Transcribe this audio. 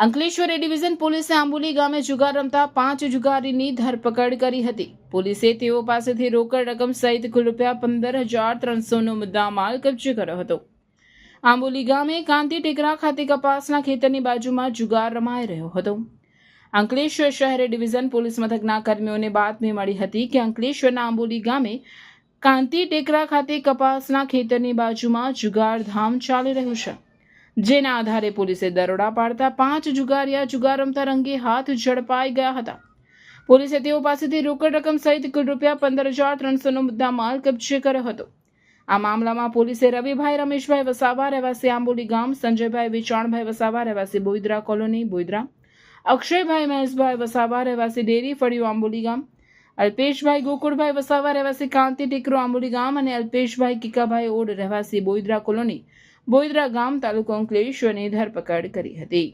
અંકલેશ્વર એ division પોલીસે આંબુલી ગામે જુગાર રમતા પાંચ જુગારીની ધરપકડ કરી હતી. પોલીસે તેઓ પાસેથી રોકડ રકમ સહિત કુલ રૂપિયા પંદર હજાર ત્રણસોનો મુદ્દા માલ કબજે કર્યો હતો. આંબોલી ગામે કાંતિ ટેકરા ખાતે કપાસના ખેતરની બાજુમાં જુગાર રમાઈ રહ્યો હતો. અંકલેશ્વર શહેર ડિવિઝન પોલીસ મથકના કર્મીઓને બાતમી મળી હતી કે અંકલેશ્વરના આંબોલી ગામે કાંતિ ટેકરા ખાતે કપાસના ખેતરની બાજુમાં જુગાર ધામ ચાલી રહ્યું છે. જેના આધારે પોલીસે દરોડા પાડતા પાંચ જુગારિયા જુગાર રમતા રંગે હાથ ઝડપાઈ ગયા હતા. પોલીસે તેઓ પાસેથી રોકડ રકમ સહિત કુલ રૂપિયા પંદર હજાર ત્રણસોનો મુદ્દામાલ કબજે કર્યો હતો. આ મામલામાં પોલીસે રવિભાઈ રમેશભાઈ વસાવા, રહેવાસી આંબોલી ગામ, સંજયભાઈ વિચાણભાઈ વસાવા, રહેવાસી બોઈદરા કોલોની, બોઈદરા, અક્ષયભાઈ મહેશભાઈ વસાવા, રહેવાસી ડેરી ફળિયું આંબોલી ગામ, અલ્પેશભાઈ ગોકુળભાઈ વસાવા, રહેવાસી કાંતિ ટેકરો આંબોલી ગામ અને અલ્પેશભાઈ કિકાભાઈ ઓડ, રહેવાસી બોઈદરા કોલોની બોઈદરા ગામ તાલુકો અંકલેશ્વરની ધરપકડ કરી હતી.